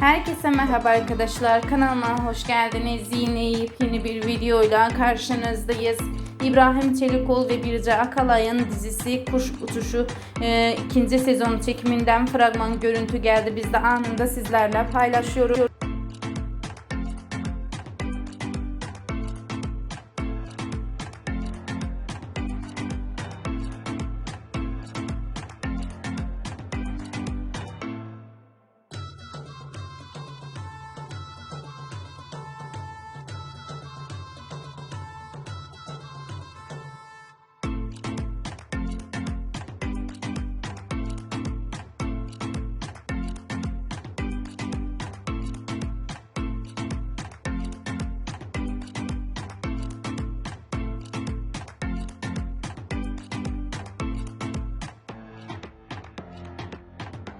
Herkese merhaba arkadaşlar. Kanalıma hoş geldiniz. Yine yeni bir videoyla karşınızdayız. İbrahim Çelikol ve Birce Akalay'ın dizisi Kuş Uçuşu e, ikinci sezon çekiminden fragman görüntü geldi. Biz de anında sizlerle paylaşıyoruz.